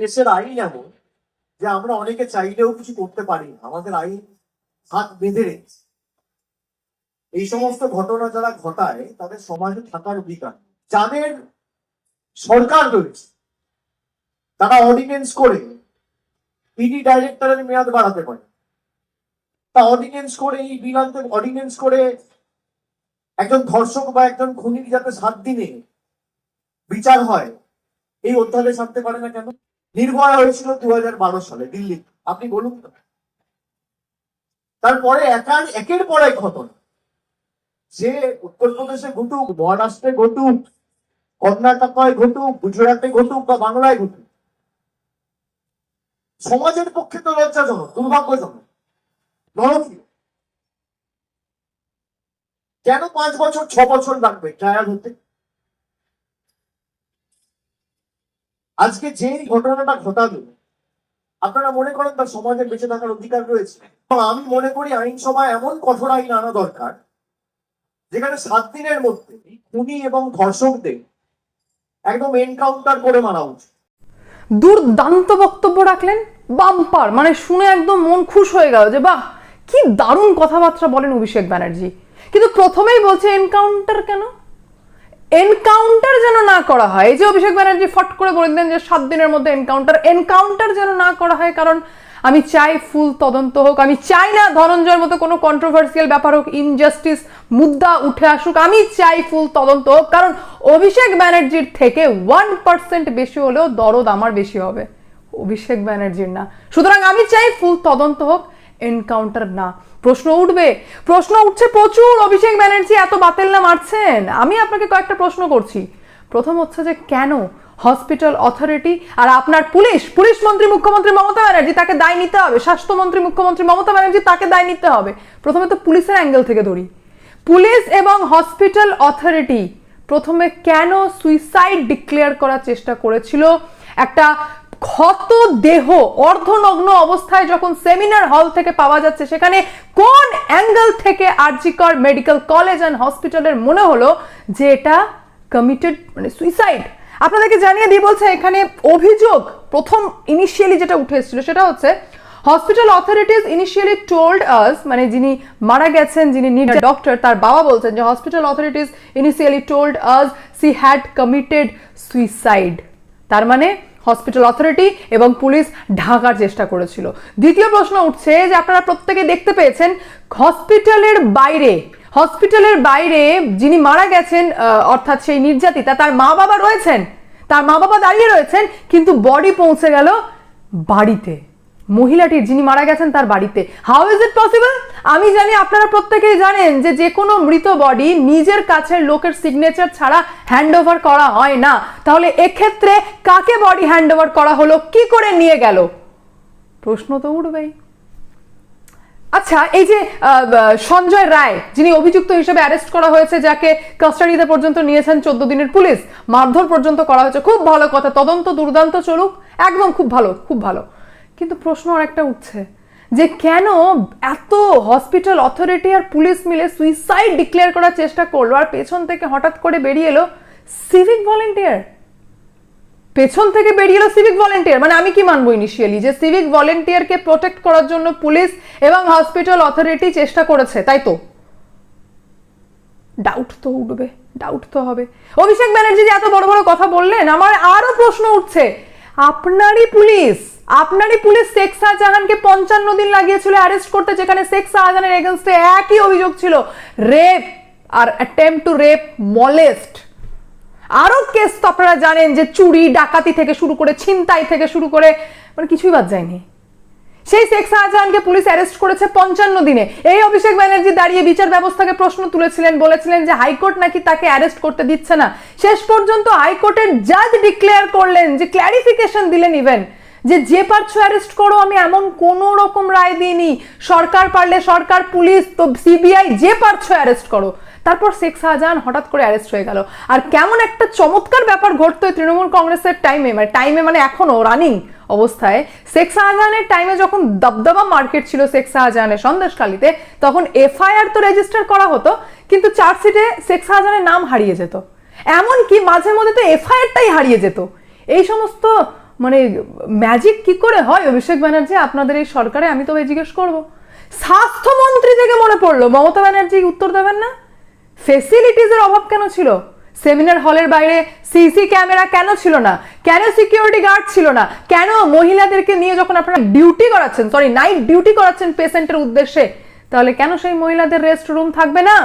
দেশের আইন এমন যে আমরা অনেকে চাইলেও কিছু করতে পারি না। আমাদের আইন হাত বেঁধে রেখেছে। এই সমস্ত ঘটনা যারা ঘটায়, তাদের সমাজে থাকার অধিকার। যাদের সরকার রয়েছে, তারা অর্ডিনেন্স করে পিডি ডাইরেক্টরের মেয়াদ বাড়াতে পারে। তা অর্ডিনেন্স করে এই বিল অর্ডিনেন্স করে একজন ধর্ষক বা একজন খুনির যাতে সাত দিনে বিচার হয়, এই অধ্যাদেশ আনতে পারে না কেন? নির্ভয়া হয়েছিল দু হাজার বারো সালে, দিল্লি। আপনি বলুন তারপরে একার, একের পর এক ঘটনা। যে উত্তরপ্রদেশে ঘটুক, মহারাষ্ট্রে ঘটুক, কর্ণাটকায় ঘটুক, গুজরাটে ঘটুক বা বাংলায় ঘটুক, সমাজের পক্ষে তো লজ্জাজনক, দুর্ভাগ্যজনক কেন পাঁচ বছর, ছ বছর লাগবে ট্রায়াল হতে? আজকে যে ঘটনাটা ঘটালো, আপনারা মনে করেন তার সমাজে বেঁচে থাকার অধিকার রয়েছে। আমি মনে করি আইনসভায় এমন কঠোর আইন আনা দরকার, যেখানে সাত দিনের মধ্যে খুনি এবং ধর্ষকদের একদম এনকাউন্টার করে মারা উচিত। দুর্দান্ত বক্তব্য রাখলেন, বাম্পার মানে শুনে একদম মন খুশ হয়ে গেল যে বাহ, কি দারুণ কথাবার্তা বলেন অভিষেক ব্যানার্জি। কিন্তু প্রথমেই বলছে এনকাউন্টার কেন? এনকাউন্টার যেন না করা হয়, এই যে অভিষেক ব্যানার্জি ফট করে বলে দিলেন যে সাত দিনের মধ্যে এনকাউন্টার এনকাউন্টার যেন না করা হয়, কারণ আমি চাই ফুল তদন্ত হোক, আমি চাই না ধনঞ্জয়ের মতো কোনো কন্ট্রোভার্সিয়াল ব্যাপার হোক ইনজাস্টিস মুদ্রা উঠে আসুক, আমি চাই ফুল তদন্ত হোক, কারণ অভিষেক ব্যানার্জির থেকে ওয়ান পার্সেন্ট বেশি হলেও দরদ আমার বেশি হবে, অভিষেক ব্যানার্জির না। সুতরাং আমি চাই ফুল তদন্ত হোক এনকাউন্টার না। প্রশ্ন উঠবে। প্রশ্ন উঠছে প্রচুর। অভিষেক ব্যানার্জি, এত বাতিল না মারছেন। আমি আপনাকে কয়েকটা প্রশ্ন করছি। প্রথম হচ্ছে যে, কেন হসপিটাল অথরিটি আর আপনার পুলিশ পুলিশ মন্ত্রী, মুখ্যমন্ত্রী মমতা ব্যানার্জি তাকে দায় নিতে হবে? স্বাস্থ্যমন্ত্রী মুখ্যমন্ত্রী মমতা ব্যানার্জি তাকে দায় নিতে হবে? প্রথমে তো পুলিশের অ্যাঙ্গেল থেকে ধরি। পুলিশ এবং হসপিটাল অথরিটি প্রথমে কেন সুইসাইড ডিক্লেয়ার করার চেষ্টা করেছিল? একটা ক্ষত দেহ, অর্ধনগ্ন অবস্থায় যখন সেমিনার হল থেকে পাওয়া যাচ্ছে, সেখানে কোন অ্যাঙ্গেল থেকে আরজিকর মেডিকেল কলেজ অ্যান্ড হসপিটালের মনে হলো যে এটা কমিটেড মানে সুইসাইড আপনাদেরকে জানিয়ে দিই বলছে, এখানে অভিযোগ প্রথম ইনিশিয়ালি যেটা উঠে এসেছিল, সেটা হচ্ছে hospital authorities initially told us মানে যিনি মারা গেছেন, যিনি ডক্টর তার বাবা বলছেন যে hospital authorities initially told us she had committed suicide তার মানে হসপিটাল অথরিটি এবং পুলিশ ঢাকার চেষ্টা করেছিল। দ্বিতীয় প্রশ্ন উঠছে যে আপনারা প্রত্যেকে দেখতে পেয়েছেন, হসপিটালের বাইরে হসপিটালের বাইরে যিনি মারা গেছেন অর্থাৎ সেই নির্যাতিতা, তার মা বাবা রয়েছেন। তার মা বাবা দাঁড়িয়ে রয়েছেন, কিন্তু বডি পৌঁছে গেল বাড়িতে। মহিলাটির যিনি মারা গেছেন তার বাড়িতে। হাউ ইজ ইট পসিবল আমি জানি আপনারা প্রত্যেকেই জানেন যে যে কোনো মৃত বডি নিজের কাছের লোকের সিগনেচার ছাড়া হ্যান্ড ওভার করা হয় না। তাহলে এক্ষেত্রে কাকে বডি হ্যান্ড ওভার করা হলো? কি করে নিয়ে গেল? প্রশ্ন তো উঠবেই। আচ্ছা এই যে সঞ্জয় রায়, যিনি অভিযুক্ত হিসেবে অ্যারেস্ট করা হয়েছে, যাকে কাস্টাডিতে পর্যন্ত নিয়েছেন চোদ্দ দিনের পুলিশ, মারধর পর্যন্ত করা হয়েছে, খুব ভালো কথা। তদন্ত দুর্দান্ত চলুক, একদম খুব ভালো খুব ভালো। কিন্তু প্রশ্ন আরেকটা উঠছে যে কেন এত হসপিটাল অথরিটি আর পুলিশ মিলে সুইসাইড ডিক্লেয়ার করার চেষ্টা করল? আর পেছন থেকে হঠাৎ করে বেরিয়ে এলো সিভিক ভলেন্টিয়ার পেছন থেকে বেরিয়ে এলো সিভিক ভলেন্টিয়ার মানে আমি কি মানবো ইনিশিয়ালি যে সিভিক ভলেন্টিয়ারকে প্রোটেক্ট করার জন্য পুলিশ এবং হসপিটাল অথরিটি চেষ্টা করেছে, তাই তো? ডাউট তো উঠবে ডাউট তো হবে। অভিষেক ব্যানার্জি যে এত বড় বড় কথা বললেন, আমার আরও প্রশ্ন উঠছে। আপনারই পুলিশ আপনারই পুলিশ শেখ শাহজাহানকে পঞ্চান্ন দিন লাগিয়েছিল অ্যারেস্ট করতে, যেখানে শেখ শাহজাহানের এগেনস্টে একই অভিযোগ ছিল রেপ আর অ্যাটেম্প টু রেপ মলেস্ট আরও কেস তো আপনারা জানেন যে চুরি, ডাকাতি থেকে শুরু করে, ছিনতাই থেকে শুরু করে মানে কিছুই বাদ যায়নি। সেই শেখ শাহজাহানকে পুলিশ অ্যারেস্ট করেছে পঞ্চান্ন দিনে। এই অভিষেক ব্যানার্জি দাঁড়িয়ে বিচার ব্যবস্থাকে প্রশ্ন তুলেছিলেন, বলেছিলেন যে হাইকোর্ট নাকি তাকে অ্যারেস্ট করতে দিচ্ছে না। শেষ পর্যন্ত হাইকোর্টের জাজ ডিক্লেয়ার করলেন যে ক্ল্যারিফিকেশন দিলেন ইভেন যে যে পারছ অ্যারেস্ট করো, আমি এমন কোন রকম রায় দিইনি। সরকার পারলে সরকার, পুলিশ, তো সিবিআই যে পারছ অ্যারেস্ট করো। তারপর শেখ শাহজাহান হঠাৎ করে অ্যারেস্ট হয়ে গেল। আর কেমন একটা চমৎকার ব্যাপার ঘটতো তৃণমূল কংগ্রেসের টাইমে মানে টাইমে মানে এখনও রানিং অবস্থায়। শেখ শাহজাহানের টাইমে যখন দবদবা মার্কেট ছিল শেখ শাহজাহানের সন্দেশখালিতে, তখন এফআইআর তো রেজিস্টার করা হতো, কিন্তু চার্জশিটে শেখ শাহজাহানের নাম হারিয়ে যেত। এমনকি মাঝে মধ্যে তো এফআইআরটাই হারিয়ে যেত। এই সমস্ত মানে ম্যাজিক কি করে হয়? অভিষেক ব্যানার্জি, আপনাদের এই সরকারে আমি তবে জিজ্ঞেস করব। স্বাস্থ্যমন্ত্রী থেকে মনে পড়ল, মমতা ব্যানার্জি উত্তর দেবেন না? ফেসিলিটিসের অভাব কেন ছিল? সেমিনার হলের বাইরে সিসি ক্যামেরা কেন ছিল না? কেন সিকিউরিটি গার্ড ছিল না? কেন মহিলাদেরকে নিয়ে যখন আপনারা ডিউটি করাচ্ছেন সরি নাইট ডিউটি করাচ্ছেন পেশেন্টের উদ্দেশ্যে, তাহলে কেন সেই মহিলাদের রেস্ট রুম থাকবে না?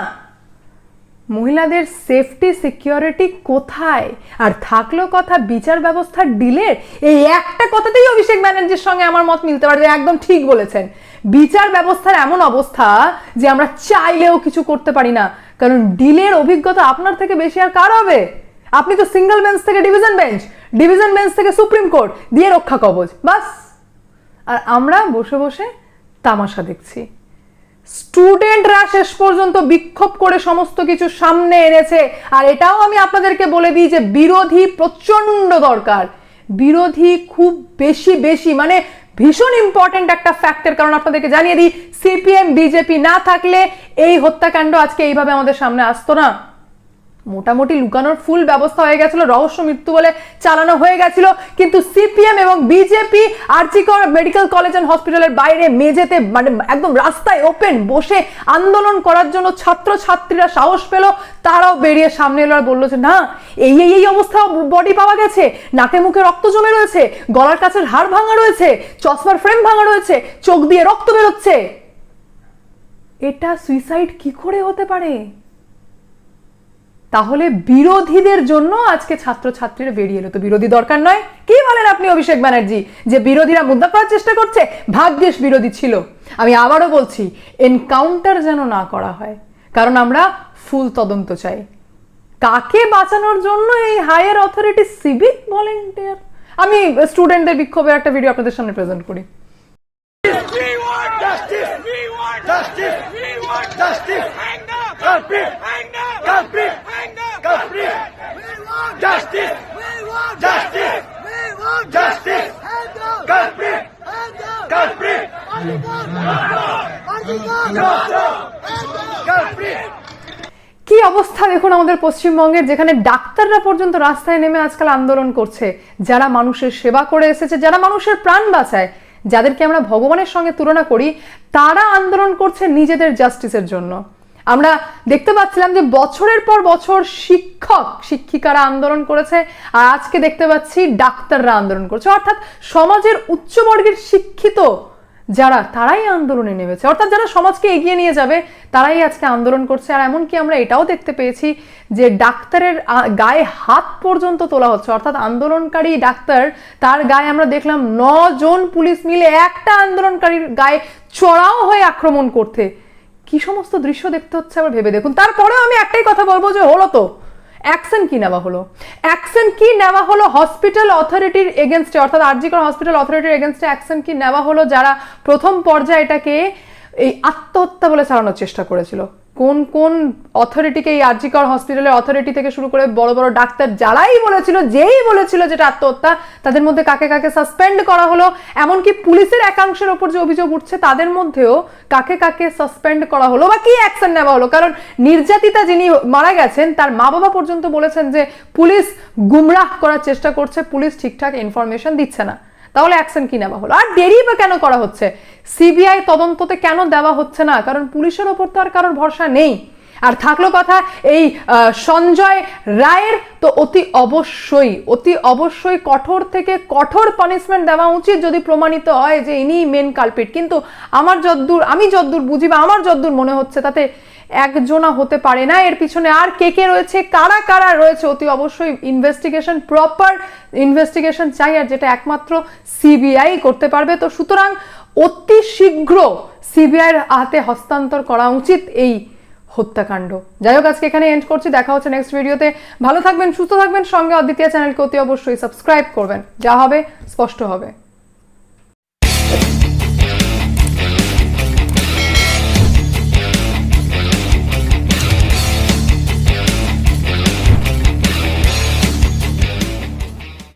মহিলাদের সেফটি সিকিউরিটি কোথায়? আর থাকল কথা, বিচার ব্যবস্থার ডিলের এই একটা কথাতেই অভিষেক ব্যানার্জির সঙ্গে আমার মত মিলতে পারে যে একদম ঠিক বলেছেন। বিচার ব্যবস্থার এমন অবস্থা যে আমরা চাইলেও কিছু করতে পারি না। কারণ ডিলের অভিজ্ঞতা আপনার থেকে বেশি আর কার হবে? আপনি তো সিঙ্গেল বেঞ্চ থেকে ডিভিশন বেঞ্চ ডিভিশন বেঞ্চ থেকে সুপ্রিম কোর্ট দিয়ে রক্ষা কবচ, বাস। আর আমরা বসে বসে তামাশা দেখছি। স্টুডেন্টরা শেষ পর্যন্ত বিক্ষোভ করে সমস্ত কিছু সামনে এনেছে। আর এটাও আমি আপনাদেরকে বলে দিই যে বিরোধী প্রচণ্ড দরকার। বিরোধী খুব বেশি বেশি মানে ভীষণ ইম্পর্টেন্ট একটা ফ্যাক্টর কারণ আপনাদেরকে জানিয়ে দিই সিপিএম বিজেপি না থাকলে এই হত্যাকাণ্ড আজকে এইভাবে আমাদের সামনে আসতো না। মোটামুটি লুকানোর ফুল ব্যবস্থা হয়ে গেছিল, রহস্য মৃত্যু বলে চালানো হয়ে গেছিল। কিন্তু সিপিএম এবং BJP RG Kar medical college and হসপিটালের বাইরে মেঝেতে মানে একদম রাস্তায় ওপেন বসে আন্দোলন করার জন্য ছাত্র ছাত্রীরা সাহস পেল, তারাও বেরিয়ে সামনে এলো আর বলল যে, না, এই এই এই অবস্থা বডি পাওয়া গেছে। নাকে মুখে রক্ত জমে রয়েছে, গলার কাছের হাড় ভাঙা রয়েছে, চশমার ফ্রেম ভাঙা রয়েছে, চোখ দিয়ে রক্ত বেরোচ্ছে। এটা সুইসাইড কি করে হতে পারে? তাহলে বিরোধীদের জন্য আজকে ছাত্রছাত্রীরা বেরিয়ে এলো তো বিরোধী দরকার নয় কি বলেন আপনি অভিষেক ব্যানার্জি যে বিরোধীরা মুদ্রা করার চেষ্টা করছে, ভাগ্যেশ বিরোধী ছিল আমি আবারও বলছি, এনকাউন্টার যেন না করা হয়, কারণ আমরা ফুল তদন্ত চাই কাকে বাঁচানোর জন্য এই হায়ার অথরিটি সিভিক ভলেন্টিয়ার আমি স্টুডেন্টদের বিক্ষোভের একটা ভিডিও আপনাদের সামনে প্রেজেন্ট করি We want justice. We want justice. We want justice. Hang up. Hang up. We want justice. We want justice. We want justice. কি অবস্থা দেখুন আমাদের পশ্চিমবঙ্গের, যেখানে ডাক্তাররা পর্যন্ত রাস্তায় নেমে আজকাল আন্দোলন করছে যারা মানুষের সেবা করে এসেছে, যারা মানুষের প্রাণ বাঁচায়, যাদেরকে আমরা ভগবানের সঙ্গে তুলনা করি, তারা আন্দোলন করছে নিজেদের জাস্টিসের জন্য আমরা দেখতে পাচ্ছিলাম যে বছরের পর বছর শিক্ষক, শিক্ষিকারা আন্দোলন করেছে, আর আজকে দেখতে পাচ্ছি ডাক্তাররা আন্দোলন করছে। অর্থাৎ সমাজের উচ্চবর্গের শিক্ষিত যারা, তারাই আন্দোলনে নেমেছে। অর্থাৎ যারা সমাজকে এগিয়ে নিয়ে যাবে, তারাই আজকে আন্দোলন করছে। আর এমনকি আমরা এটাও দেখতে পেয়েছি যে ডাক্তারের গায়ে হাত পর্যন্ত তোলা হচ্ছে। অর্থাৎ আন্দোলনকারী ডাক্তার, তার গায়ে আমরা দেখলাম জন পুলিশ মিলে একটা আন্দোলনকারীর গায়ে চড়াও হয়ে আক্রমণ করতে কি সমস্ত দৃশ্য দেখতে হচ্ছে আবার ভেবে দেখুন। তারপরেও আমি একটাই কথা বলব যে হলো তো, অ্যাকশন কি নেওয়া হলো? অ্যাকশন কি নেওয়া হলো হসপিটাল অথরিটির এগেনস্টে অর্থাৎ আরজিকর হসপিটাল অথরিটির এগেনস্টে অ্যাকশন কি নেওয়া হলো যারা প্রথম পর্যায়ে এটাকে এই আত্মহত্যা বলে চালানোর চেষ্টা করেছিল? কোন কোন অথরিটিকে এই আরজিকর হসপিটালের অথরিটি থেকে শুরু করে বড় বড় ডাক্তার যারাই বলেছিল, যেই বলেছিল যেটা আত্মহত্যা, তাদের মধ্যে কাকে কাকে সাসপেন্ড করা হলো, এমনকি পুলিশের একাংশের ওপর যে অভিযোগ উঠছে, তাদের মধ্যেও কাকে কাকে সাসপেন্ড করা হলো বা কি অ্যাকশন নেওয়া হলো। কারণ নির্যাতিতা যিনি মারা গেছেন, তার মা বাবা পর্যন্ত বলেছেন যে, পুলিশ গুমরাহ করার চেষ্টা করছে, পুলিশ ঠিকঠাক ইনফরমেশন দিচ্ছে না। তাহলে অ্যাকশন কি নেওয়া হলো? আর দেরি বা কেন করা হচ্ছে? সিবিআই তদন্ততে কেন দেওয়া হচ্ছে না? কারণ পুলিশের ওপর তো আর কারোর ভরসা নেই। আর থাকল কথা এই সঞ্জয় রায়ের তো অতি অবশ্যই অতি অবশ্যই কঠোর থেকে কঠোর পানিশমেন্ট দেওয়া উচিত যদি প্রমাণিত হয় যে ইনি মেন কালপিট কিন্তু আমার যদ্দূর, আমি যদ্দূর বুঝি বা আমার যদ্দূর মনে হচ্ছে তাতে একজনা হতে পারে না। এর পিছনে আর কে কে রয়েছে, কারা কারা রয়েছে, অতি অবশ্যই ইনভেস্টিগেশন প্রপার ইনভেস্টিগেশন চাই, আর যেটা একমাত্র সিবিআই করতে পারবে। তো সুতরাং অতি শীঘ্র সিবিআইয়ের হাতে হস্তান্তর করা উচিত এই হত্যাকাণ্ড। যাই হোক, আজকে এখানে এন্ড করছি। দেখা হচ্ছে নেক্সট ভিডিওতে ভালো থাকবেন, সুস্থ থাকবেন। সঙ্গে অদ্বিতীয় চ্যানেলকে অতি অবশ্যই সাবস্ক্রাইব করবেন। যা হবে, স্পষ্ট হবে।